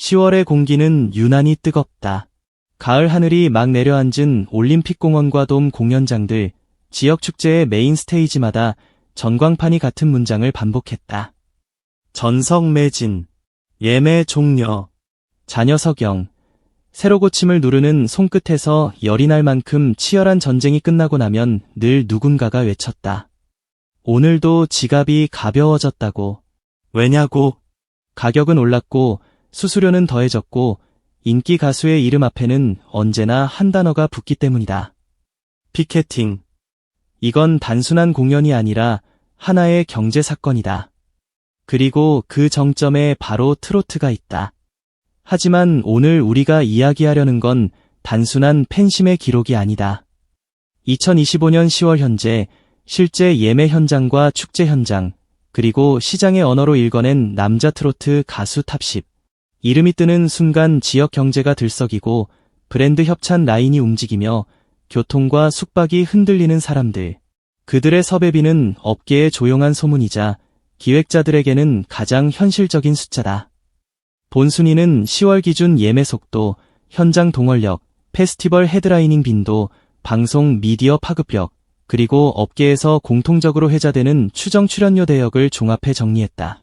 10월의 공기는 유난히 뜨겁다. 가을 하늘이 막 내려앉은 올림픽공원과 돔 공연장들, 지역 축제의 메인 스테이지마다 전광판이 같은 문장을 반복했다. 전석 매진, 예매 종료, 자녀 석영, 새로 고침을 누르는 손끝에서 열이 날 만큼 치열한 전쟁이 끝나고 나면 늘 누군가가 외쳤다. 오늘도 지갑이 가벼워졌다고. 왜냐고? 가격은 올랐고 수수료는 더해졌고 인기 가수의 이름 앞에는 언제나 한 단어가 붙기 때문이다. 피케팅. 이건 단순한 공연이 아니라 하나의 경제 사건이다. 그리고 그 정점에 바로 트로트가 있다. 하지만 오늘 우리가 이야기하려는 건 단순한 팬심의 기록이 아니다. 2025년 10월 현재 실제 예매 현장과 축제 현장, 그리고 시장의 언어로 읽어낸 남자 트로트 가수 탑10. 이름이 뜨는 순간 지역 경제가 들썩이고 브랜드 협찬 라인이 움직이며 교통과 숙박이 흔들리는 사람들. 그들의 섭외비는 업계의 조용한 소문이자 기획자들에게는 가장 현실적인 숫자다. 본순위는 10월 기준 예매 속도, 현장 동원력, 페스티벌 헤드라이닝 빈도, 방송 미디어 파급력, 그리고 업계에서 공통적으로 회자되는 추정 출연료 대역을 종합해 정리했다.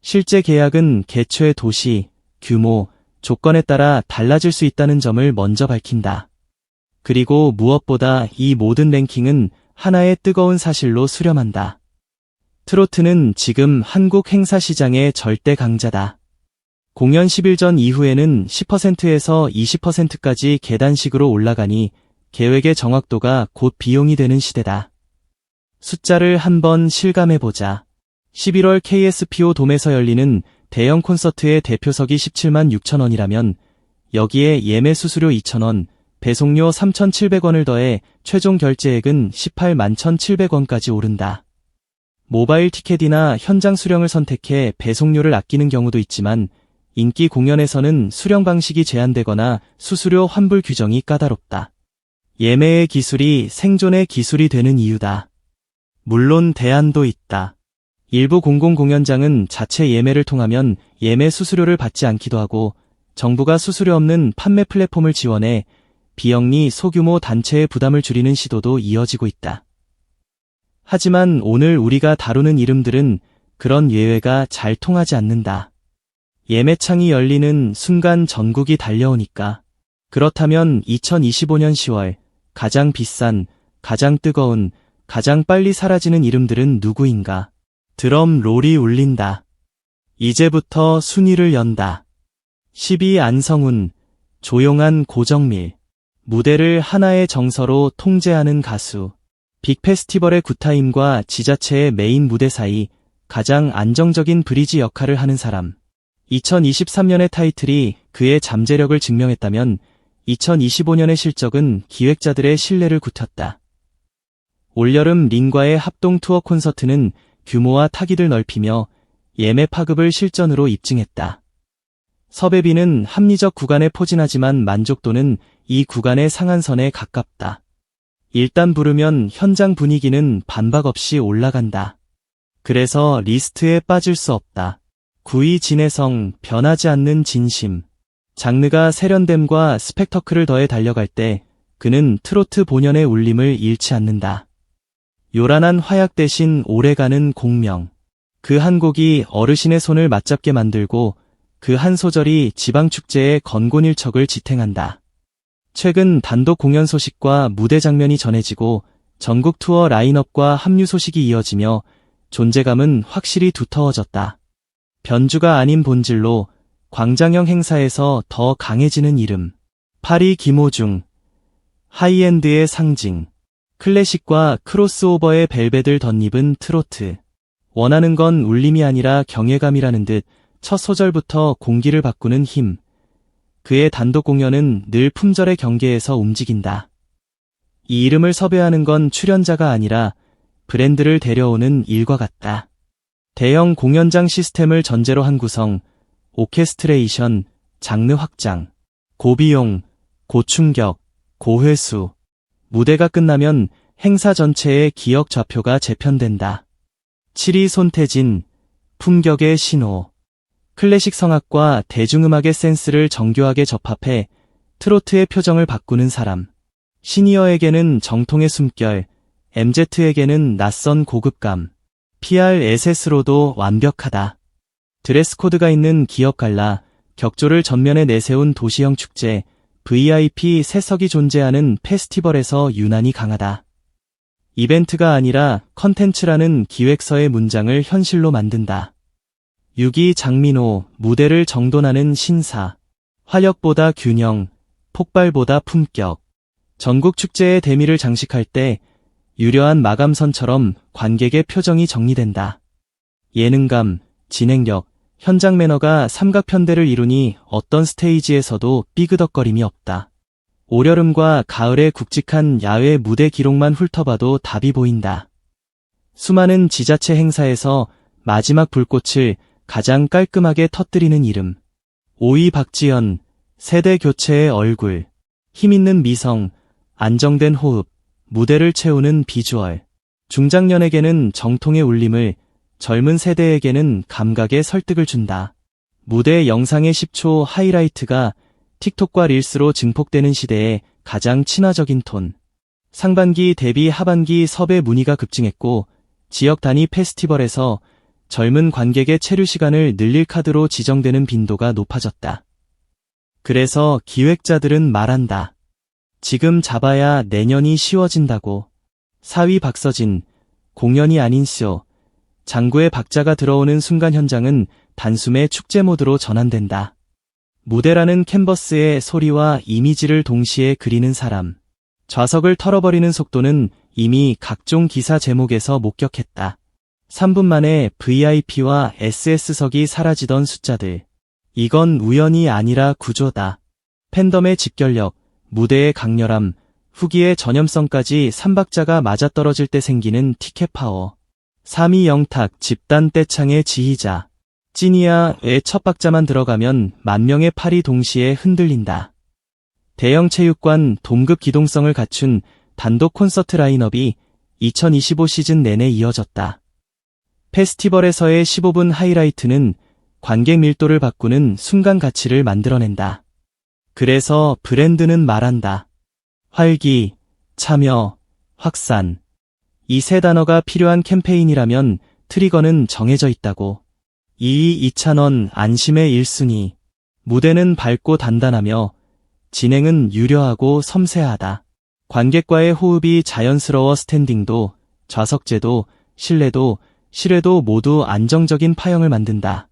실제 계약은 개최 도시, 규모, 조건에 따라 달라질 수 있다는 점을 먼저 밝힌다. 그리고 무엇보다 이 모든 랭킹은 하나의 뜨거운 사실로 수렴한다. 트로트는 지금 한국 행사 시장의 절대 강자다. 공연 10일 전 이후에는 10%에서 20%까지 계단식으로 올라가니 계획의 정확도가 곧 비용이 되는 시대다. 숫자를 한번 실감해보자. 11월 KSPO 돔에서 열리는 대형 콘서트의 대표석이 17만 6천 원이라면 여기에 예매 수수료 2천 원, 배송료 3,700원을 더해 최종 결제액은 18만 1,700원까지 오른다. 모바일 티켓이나 현장 수령을 선택해 배송료를 아끼는 경우도 있지만 인기 공연에서는 수령 방식이 제한되거나 수수료 환불 규정이 까다롭다. 예매의 기술이 생존의 기술이 되는 이유다. 물론 대안도 있다. 일부 공공공연장은 자체 예매를 통하면 예매 수수료를 받지 않기도 하고 정부가 수수료 없는 판매 플랫폼을 지원해 비영리 소규모 단체의 부담을 줄이는 시도도 이어지고 있다. 하지만 오늘 우리가 다루는 이름들은 그런 예외가 잘 통하지 않는다. 예매창이 열리는 순간 전국이 달려오니까. 그렇다면 2025년 10월 가장 비싼, 가장 뜨거운, 가장 빨리 사라지는 이름들은 누구인가? 드럼 롤이 울린다. 이제부터 순위를 연다. 12 안성훈, 조용한 고정밀, 무대를 하나의 정서로 통제하는 가수. 빅 페스티벌의 굿타임과 지자체의 메인 무대 사이 가장 안정적인 브리지 역할을 하는 사람. 2023년의 타이틀이 그의 잠재력을 증명했다면 2025년의 실적은 기획자들의 신뢰를 굳혔다. 올여름 린과의 합동 투어 콘서트는 규모와 타깃을 넓히며 예매 파급을 실전으로 입증했다. 섭외비는 합리적 구간에 포진하지만 만족도는 이 구간의 상한선에 가깝다. 일단 부르면 현장 분위기는 반박 없이 올라간다. 그래서 리스트에 빠질 수 없다. 구이 진해성, 변하지 않는 진심. 장르가 세련됨과 스펙터클을 더해 달려갈 때 그는 트로트 본연의 울림을 잃지 않는다. 요란한 화약 대신 오래가는 공명. 그 한 곡이 어르신의 손을 맞잡게 만들고 그 한 소절이 지방축제의 건곤일척을 지탱한다. 최근 단독 공연 소식과 무대 장면이 전해지고 전국 투어 라인업과 합류 소식이 이어지며 존재감은 확실히 두터워졌다. 변주가 아닌 본질로 광장형 행사에서 더 강해지는 이름. 파리 김호중. 하이엔드의 상징. 클래식과 크로스오버의 벨벳을 덧입은 트로트. 원하는 건 울림이 아니라 경외감이라는 듯 첫 소절부터 공기를 바꾸는 힘. 그의 단독 공연은 늘 품절의 경계에서 움직인다. 이 이름을 섭외하는 건 출연자가 아니라 브랜드를 데려오는 일과 같다. 대형 공연장 시스템을 전제로 한 구성, 오케스트레이션, 장르 확장, 고비용, 고충격, 고회수, 무대가 끝나면 행사 전체의 기억 좌표가 재편된다. 7위 손태진, 품격의 신호. 클래식 성악과 대중음악의 센스를 정교하게 접합해 트로트의 표정을 바꾸는 사람. 시니어에게는 정통의 숨결, MZ에게는 낯선 고급감, PRSS로도 완벽하다. 드레스 코드가 있는 기업 갈라, 격조를 전면에 내세운 도시형 축제, VIP 세석이 존재하는 페스티벌에서 유난히 강하다. 이벤트가 아니라 컨텐츠라는 기획서의 문장을 현실로 만든다. 6위 장민호, 무대를 정돈하는 신사. 화력보다 균형, 폭발보다 품격. 전국 축제의 대미를 장식할 때 유려한 마감선처럼 관객의 표정이 정리된다. 예능감, 진행력, 현장 매너가 삼각편대를 이루니 어떤 스테이지에서도 삐그덕거림이 없다. 올여름과 가을의 굵직한 야외 무대 기록만 훑어봐도 답이 보인다. 수많은 지자체 행사에서 마지막 불꽃을 가장 깔끔하게 터뜨리는 이름. 5위 박지연, 세대 교체의 얼굴, 힘있는 미성, 안정된 호흡, 무대를 채우는 비주얼. 중장년에게는 정통의 울림을, 젊은 세대에게는 감각의 설득을 준다. 무대 영상의 10초 하이라이트가 틱톡과 릴스로 증폭되는 시대에 가장 친화적인 톤. 상반기 대비 하반기 섭외 문의가 급증했고 지역 단위 페스티벌에서 젊은 관객의 체류 시간을 늘릴 카드로 지정되는 빈도가 높아졌다. 그래서 기획자들은 말한다. 지금 잡아야 내년이 쉬워진다고. 4위 박서진, 공연이 아닌 쇼. 장구의 박자가 들어오는 순간 현장은 단숨에 축제 모드로 전환된다. 무대라는 캔버스의 소리와 이미지를 동시에 그리는 사람. 좌석을 털어버리는 속도는 이미 각종 기사 제목에서 목격했다. 3분 만에 VIP와 SS석이 사라지던 숫자들. 이건 우연이 아니라 구조다. 팬덤의 집결력, 무대의 강렬함, 후기의 전염성까지 3박자가 맞아떨어질 때 생기는 티켓 파워. 3위 영탁 집단 떼창의 지휘자. 찐이야의 첫 박자만 들어가면 만 명의 팔이 동시에 흔들린다. 대형 체육관 동급 기동성을 갖춘 단독 콘서트 라인업이 2025 시즌 내내 이어졌다. 페스티벌에서의 15분 하이라이트는 관객 밀도를 바꾸는 순간 가치를 만들어낸다. 그래서 브랜드는 말한다. 활기, 참여, 확산. 이 세 단어가 필요한 캠페인이라면 트리거는 정해져 있다고. 2위 이찬원 안심의 1순위. 무대는 밝고 단단하며 진행은 유려하고 섬세하다. 관객과의 호흡이 자연스러워 스탠딩도, 좌석제도, 실내도, 실외도 모두 안정적인 파형을 만든다.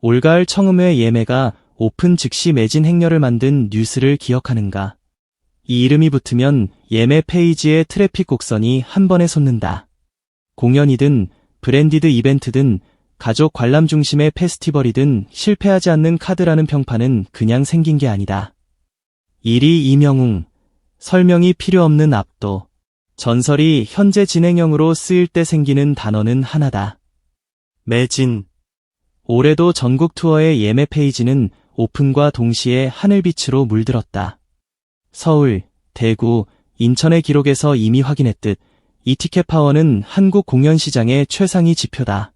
올가을 청음회 예매가 오픈 즉시 매진 행렬을 만든 뉴스를 기억하는가? 이 이름이 붙으면 예매 페이지의 트래픽 곡선이 한 번에 솟는다. 공연이든 브랜디드 이벤트든 가족 관람 중심의 페스티벌이든 실패하지 않는 카드라는 평판은 그냥 생긴 게 아니다. 1위 이명웅, 설명이 필요 없는 압도. 전설이 현재 진행형으로 쓰일 때 생기는 단어는 하나다. 매진. 올해도 전국 투어의 예매 페이지는 오픈과 동시에 하늘빛으로 물들었다. 서울, 대구, 인천의 기록에서 이미 확인했듯 이 티켓 파워는 한국 공연 시장의 최상위 지표다.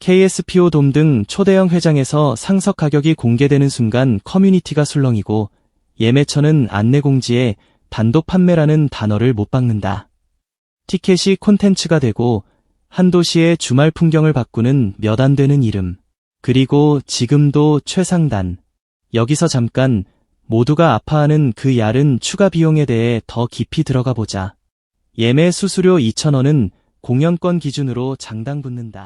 KSPO 돔 등 초대형 회장에서 상석 가격이 공개되는 순간 커뮤니티가 술렁이고 예매처는 안내 공지에 단독 판매라는 단어를 못 박는다. 티켓이 콘텐츠가 되고 한 도시의 주말 풍경을 바꾸는 몇 안 되는 이름. 그리고 지금도 최상단. 여기서 잠깐 모두가 아파하는 그 얇은 추가 비용에 대해 더 깊이 들어가 보자. 예매 수수료 2,000원은 공연권 기준으로 장당 붙는다.